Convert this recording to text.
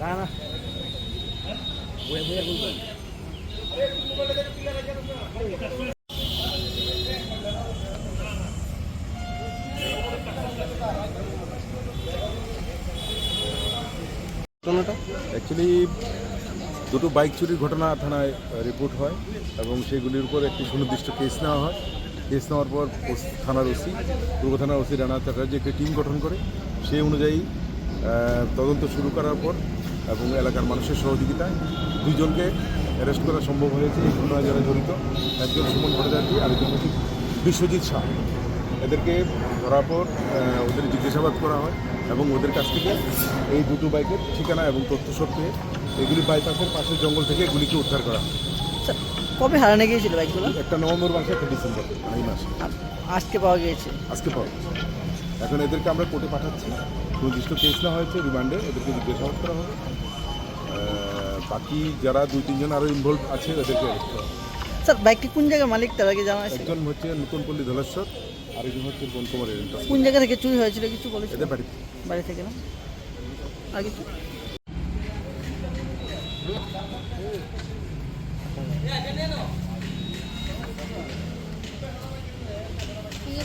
না না। অ্যাকচুয়ালি দুটো বাইক চুরির ঘটনা থানায় রিপোর্ট হয় এবং সেগুলির উপর একটি সুনির্দিষ্ট কেস নেওয়া হয়। কেস নেওয়ার পর থানার ওসি পূর্ব থানার ওসি রানা চ্যাটার্জি একটি টিম গঠন করে, সেই অনুযায়ী তদন্ত শুরু করার পর এবং এলাকার মানুষের সহযোগিতায় দুইজনকে অ্যারেস্ট করা সম্ভব হয়েছে। এই ঘটনায় যারা জড়িত, একজন সুমন ভট্টাচার্য, আরেকজন হচ্ছে বিশ্বজিৎ শাহ। এদেরকে ধরার পর ওদের জিজ্ঞাসাবাদ করা হয় এবং ওদের কাছ থেকে এই দুটো বাইকের ঠিকানা এবং তথ্য সত্ত্বে এগুলি বাইপাসের পাশের জঙ্গল থেকে এগুলিকে উদ্ধার করা হয়। কবে হারানো গিয়েছিল বাইকগুলো? একটা নভেম্বর মাসে একটা ডিসেম্বর মানে এই মাসে। আজকে পাওয়া গিয়েছে। আজকে পাওয়া গেছে। এখন এদেরকে আমরা কোর্টে পাঠাচ্ছি। সুনির্দিষ্ট কেস না হয়েছে রিমান্ডে এদেরকে জিজ্ঞাসাবাদ করা হবে। বাকি যারা দুই তিনজন আরও ইনভলভ আছে এদেরকে। স্যার বাইকটি কোন জায়গায় মালিক? তার আগে জানা আছে। একজন হচ্ছে নতুন পল্লী ধলেশ্বর আরেকজন হচ্ছে বনকুমার এজেন্ট কোন জায়গা থেকে চুরি হয়েছিল কিছু বলেছে? এদের বাড়ি বাড়ি থেকে না? আর কিছু?